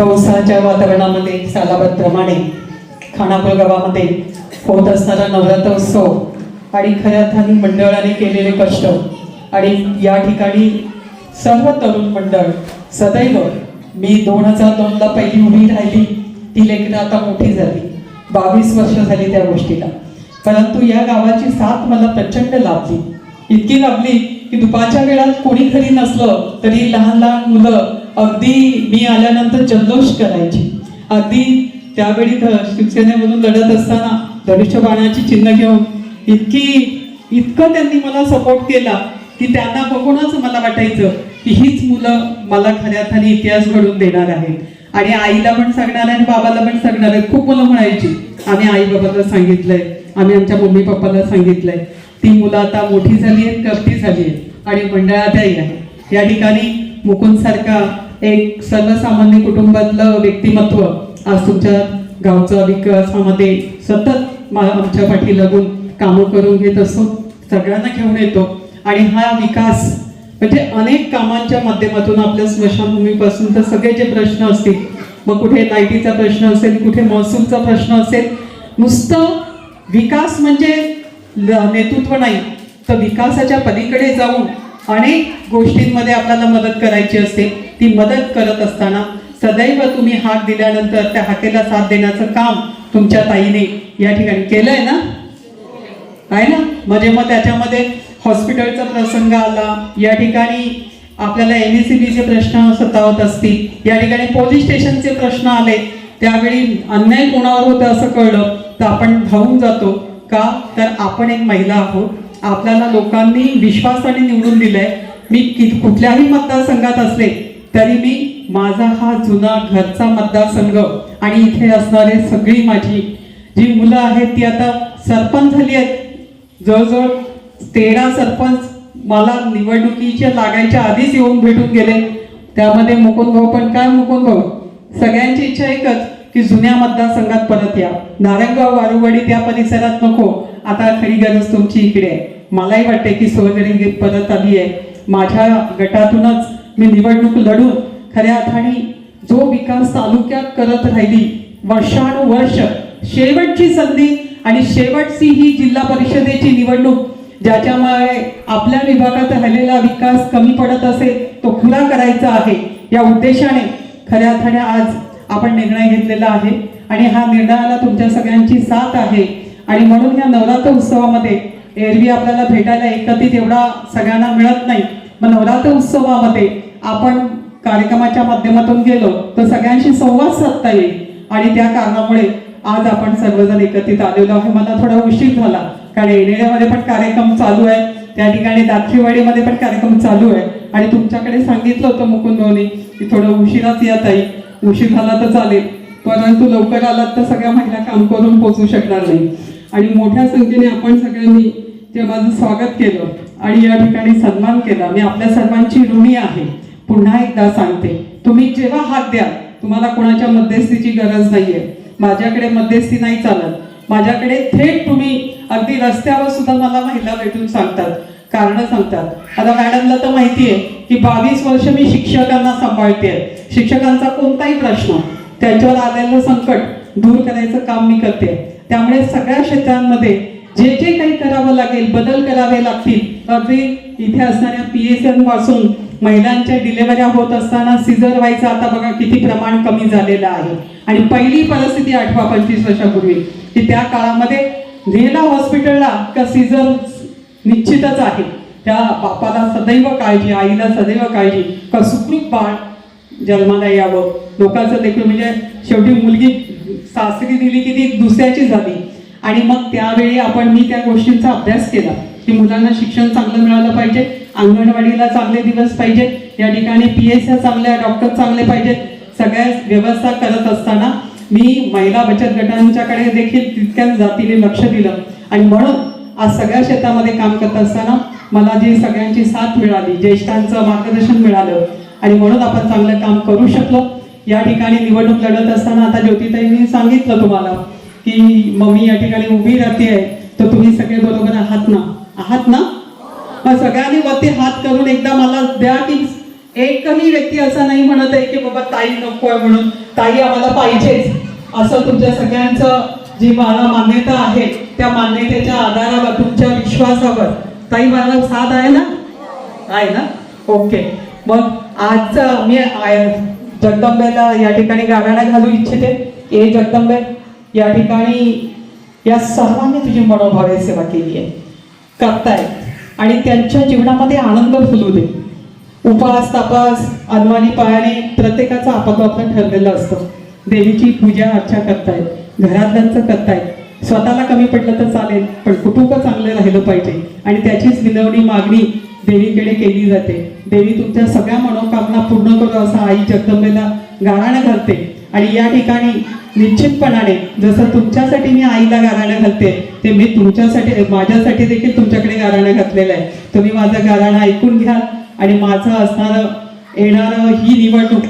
पावसाच्या वातावरणामध्ये सालाबादप्रमाणे खानापूर गावामध्ये होत असणारा नवरात्र उत्सव आणि खऱ्या अर्थाने मंडळाने केलेले कष्ट आणि या ठिकाणी सर्व तरुण मंडळ सदैव मी दोन हजार दोनला पहिली उभी राहिली ती लेखनं आता मोठी झाली. बावीस वर्ष झाली त्या गोष्टीला. परंतु या गावाची साथ मला प्रचंड लाभली. इतकी लाभली की दुपारच्या वेळात कोणी घरी नसलं तरी लहान लहान मुलं अगदी मी आल्यानंतर जल्लोष करायची. अगदी त्यावेळी शिवसेनेमधून लढत असताना धनुष्य बाणाची चिन्ह घेऊन इतकी इतकं त्यांनी मला सपोर्ट केला की त्यांना बघूनच मला वाटायचं की हीच मुलं मला खऱ्या खाली इतिहास घडून देणार आहेत. आणि आईला पण सांगणार आहे आणि बाबाला पण सांगणार आहे. खूप मुलं म्हणायची आम्ही आई बाबाला सांगितलंय आम्ही आमच्या मम्मी पप्पाला सांगितलंय. ती मुलं आता मोठी झाली आहेत करती झाली आहेत आणि मंडळातही आहे या ठिकाणी मुकुंद सारखा एक सर्वसामान्य कुटुंबातलं व्यक्तिमत्व आज तुमच्या गावचा विकासामध्ये सतत मा- आमच्या पाठी लागून कामं करून घेत असतो. सगळ्यांना घेऊन येतो. आणि हा विकास म्हणजे अनेक कामांच्या माध्यमातून आपल्या स्मशानभूमीपासून तर सगळे जे प्रश्न असतील मग कुठे लाईटीचा प्रश्न असेल कुठे महसूलचा प्रश्न असेल नुसतं विकास म्हणजे नेतृत्व नाही. तर विकासाच्या पलीकडे जाऊन अनेक गोष्टींमध्ये आपल्याला मदत करायची असते. ती मदत करत असताना सदैव तुम्ही हाक दिल्यानंतर त्या हाकेला साथ देण्याचं काम तुमच्या ताईने या ठिकाणी केलंय ना? आहे ना? म्हणजे मग त्याच्यामध्ये हॉस्पिटलचा प्रसंग आला. या ठिकाणी आपल्याला एन चे सी बीचे प्रश्न सतावत असतील. या ठिकाणी पोलीस स्टेशनचे प्रश्न आले. त्यावेळी अन्याय कोणावर होतं असं कळलं तर आपण धावून जातो. का? तर आपण एक महिला आहोत. आपल्याला लोकांनी विश्वासाने निवडून दिलंय. मी कि कुठल्याही मतदारसंघात असले तरी मी माझा हा जुना घरचा मतदारसंघ आणि इथे असणारे सगळी माझी जी मुलं आहेत ती आता सरपंच झाली आहेत. जवळजवळ तेरा सरपंच मला निवडणुकीच्या लागायच्या आधीच येऊन भेटून गेले. त्यामध्ये मुकुंद भाऊ पण काय मुकुंद भाऊ सगळ्यांची इच्छा एकच की जुन्या मतदारसंघात परत या. नारायणगाव वारुवाडी त्या परिसरात नको. आता खरी गरज तुमची इकडे आहे. मलाही वाटते की सोयगरी परत आली आहे. माझ्या गटातूनच मी निवडणूक लढून खऱ्या अर्थाने जो विकास तालुक्यात करत राहिली वर्षानुवर्ष शेवटची संधी आणि शेवटची ही जिल्हा परिषदेची निवडणूक ज्याच्यामुळे आपल्या विभागात राहिलेला विकास कमी पडत असेल तो खुला करायचा आहे. या उद्देशाने खऱ्या अर्थाने आज आपण निर्णय घेतलेला आहे आणि हा निर्णयाला तुमच्या सगळ्यांची साथ आहे. आणि म्हणून या नवरात्र उत्सवामध्ये एरवी आपल्याला भेटायला एकत्रित एवढा सगळ्यांना मिळत नाही. मग नवरात्र उत्सवामध्ये आपण कार्यक्रमाच्या माध्यमातून गेलो तर सगळ्यांशी संवाद साधता येईल. आणि त्या कारणामुळे आज आपण सर्वजण एकत्रित आलेलो आहे. मला थोडा उशीर झाला कारण येणेऱ्यामध्ये पण कार्यक्रम चालू आहे. त्या ठिकाणी दाखीवाडीमध्ये पण कार्यक्रम चालू आहे. आणि तुमच्याकडे सांगितलं होतं मुकुंद की थोडं उशिराच या ताई. उशीर झाला तर चालेल. परंतु लवकर आलात तर सगळ्या महिला काम करून पोचू शकणार नाही. आणि मोठ्या संख्येने आपण सगळ्यांनी ते माझं स्वागत केलं आणि या ठिकाणी सन्मान केला मी आपल्या सर्वांची ऋणी आहे. पुन्हा एकदा सांगते तुम्ही जेव्हा हात द्या तुम्हाला कोणाच्या मध्यस्थीची गरज नाहीये. माझ्याकडे मध्यस्थी नाही चालत. माझ्याकडे थेट तुम्ही अगदी रस्त्यावर सुद्धा मला महिला भेटून सांगतात कारण सांगतात. आता मॅडमला तर माहिती आहे की बावीस वर्ष मी शिक्षकांना सांभाळते शिक्षकांचा कोणताही प्रश्न त्यांच्यावर आलेलं संकट दूर करायचं काम मी करते. त्यामुळे सगळ्या क्षेत्रांमध्ये जे जे काही करावं लागेल बदल करावे लागतील अगदी इथे असणाऱ्या पी एस एनपासून महिलांच्या डिलेवऱ्या होत असताना सिझर व्हायचं आता बघा किती प्रमाण कमी झालेलं आहे. आणि पहिली परिस्थिती आठवा पंचवीस वर्षापूर्वी की त्या काळामध्ये नेला हॉस्पिटलला का सिझर निश्चितच आहे. त्या बापाला सदैव काळजी आईला सदैव काळजी का सुखरूप बाळ जन्माला यावं. लोकांचं देखील म्हणजे शेवटी मुलगी सासरी दिली की ती दुसऱ्याची झाली. आणि मग त्यावेळी आपण मी त्या गोष्टींचा अभ्यास केला की मुलांना शिक्षण चांगलं मिळालं पाहिजे अंगणवाडीला चांगले दिवस पाहिजे या ठिकाणी पी एस चांगल्या डॉक्टर चांगले पाहिजेत सगळ्या व्यवस्था करत असताना मी महिला बचत गटांच्याकडे देखील तितक्याच जातीने लक्ष दिलं. आणि म्हणून आज सगळ्या क्षेत्रामध्ये काम करत असताना मला जी सगळ्यांची साथ मिळाली ज्येष्ठांचं मार्गदर्शन मिळालं आणि म्हणून आपण चांगलं काम करू शकलो. या ठिकाणी निवडणूक लढत असताना आता ज्योतिताईंनी सांगितलं तुम्हाला की मम्मी या ठिकाणी उभी राहते आहे तर तुम्ही सगळे बरोबर आहात ना? आहात ना? मग सगळ्यांनी वरती हात करून एकदा मला द्या की एकही व्यक्ती असा नाही म्हणत आहे की बाबा ताई नको आहे म्हणून. ताई आम्हाला पाहिजेच असं तुमच्या सगळ्यांचं जी मला मान्यता आहे त्या मान्यतेच्या आधारावर तुमच्या विश्वासावर. ताई मला साथ आहे ना? आहे ना? ओके. मग आज मी जगदंबेला या ठिकाणी गाण्याला घालू इच्छिते. ए जगदंबे या ठिकाणी या सर्वांनी तुझी मनोभावे सेवा केली आहे. करतायत आणि त्यांच्या जीवनामध्ये आनंद फुलू दे. उपास तपास अनवाणी पायाने प्रत्येकाचं आपापलं ठरलेलं असतं. देवीची पूजा अर्चा करतायत घरातल्यांचं करतायत स्वतःला कमी पडलं तर चालेल पण कुटुंब चांगलं राहिलं पाहिजे. आणि त्याचीच विनवणी मागणी देवीकडे केली जाते. देवी तुमच्या सगळ्या मनोकामना पूर्ण करू असं आई जगदंबेला गाराणं घालते. आणि या ठिकाणी निश्चितपणाने जसं तुमच्यासाठी मी आईला गाराणं घालते ते मी तुमच्यासाठी माझ्यासाठी देखील तुमच्याकडे गाराणं घातलेलं आहे. तुम्ही माझं गाराणं ऐकून घ्याल. आणि माझं असणारं येणारं ही निवडणूक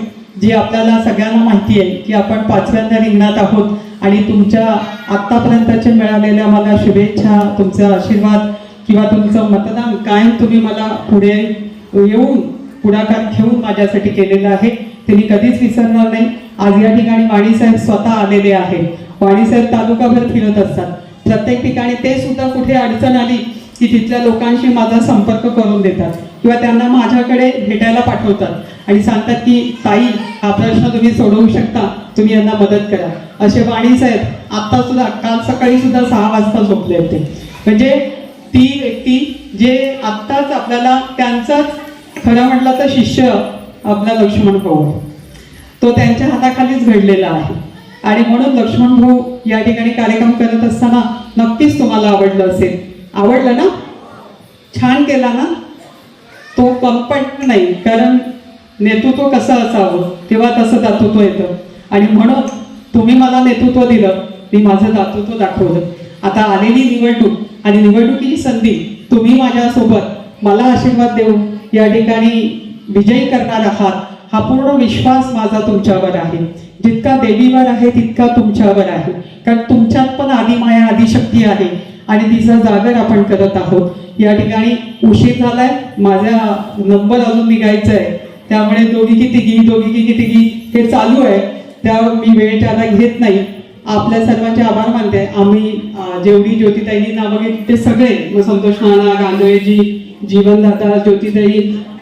जी आपल्याला सगळ्यांना माहिती आहे की आपण पाचव्यांदा रिंगणात आहोत. आणि तुमच्या आत्तापर्यंतच्या मिळालेल्या मला शुभेच्छा तुमचा आशीर्वाद. किंवा तुमचं मतदान कायम तुम्ही मला पुढे येऊन पुढाकार घेऊन माझ्यासाठी केलेलं आहे. ते मी कधीच विसरणार नाही. आज या ठिकाणी वाणीसाहेब स्वतः आलेले आहे. वाणीसाहेब तालुकाभर फिरत असतात. प्रत्येक ठिकाणी ते सुद्धा कुठे अडचण आली की तिथल्या लोकांशी माझा संपर्क करून देतात किंवा त्यांना माझ्याकडे भेटायला पाठवतात. आणि सांगतात की ताई हा प्रश्न तुम्ही सोडवू शकता. तुम्ही यांना मदत करा. असे वाणी साहेब आता सुद्धा काल सकाळी सुद्धा सहा वाजता झोपले होते. म्हणजे ती व्यक्ती जे आत्ताच आपल्याला त्यांचाच खरं म्हटलं तर शिष्य आपला लक्ष्मण भाऊ तो त्यांच्या हाताखालीच घडलेला आहे. आणि म्हणून लक्ष्मण भाऊ या ठिकाणी कार्यक्रम करत असताना नक्कीच तुम्हाला आवडलं असेल. आवडलं ना? छान केला ना? तो कम्पट नाही कारण नेतृत्व कसं असावं? तेव्हा तसं दातृत्व येतं. आणि म्हणून तुम्ही मला नेतृत्व दिलं मी माझं दातृत्व दाखवलं. आता आलेली निवडणूक आणि निवडणुकीची संधी तुम्ही माझ्यासोबत मला आशीर्वाद देऊन या ठिकाणी विजयी करणार आहात हा पूर्ण विश्वास माझा तुमच्यावर आहे जितका देवीवर आहे तितका तुमच्यावर आहे कारण तुमच्यात पण आदिमाया आदिशक्ती आहे आणि तिचा जागर आपण करत आहोत या ठिकाणी उशीर झालाय माझा नंबर अजून निघायचा आहे त्यामुळे दोघी की तिघी दोघी की तिघी हे चालू आहे त्या मी वेळ त्याला घेत नाही आपल्या सर्वांचे आभार मानते. आम्ही जेवढी ज्योतिताईंनी नावं घेतली ते सगळे मग संतोष नाना गांधळेजी जीवनदाता ज्योतिताई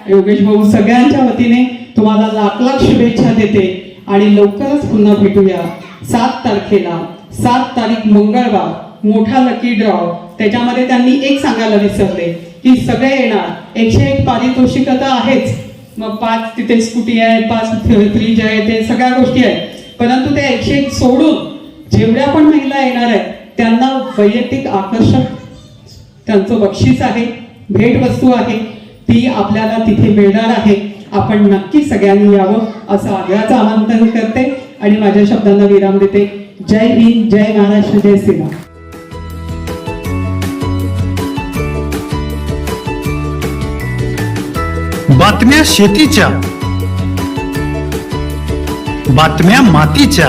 योगेश भाऊ सगळ्यांच्या वतीने तुम्हाला लाख लाख शुभेच्छा देते आणि लवकरच पुन्हा भेटूया. सात तारखेला सात तारीख मंगळवार मोठा लकी ड्रॉ त्याच्यामध्ये त्यांनी एक सांगायला विसरले की सगळे येणार. एकशे एक पारितोषिक तर आहेच. मग पाच तिथे स्कूटी आहे पाच फ्रीज आहे ते सगळ्या गोष्टी आहेत. परंतु ते एकशे एक सोडून जेवढ्या पण महिला येणार आहेत त्यांना वैयक्तिक आकर्षक त्यांचं बक्षीस आहे भेटवस्तू आहे ती आपल्याला तिथे मिळणार आहे. आपण नक्की सगळ्यांनी यावं असं आग्रहाचं आमंत्रण करते आणि माझ्या शब्दांना विराम देते. जय हिंद जय महाराष्ट्र जय श्रीराम. बातम्या शेतीच्या बातम्या मातीच्या.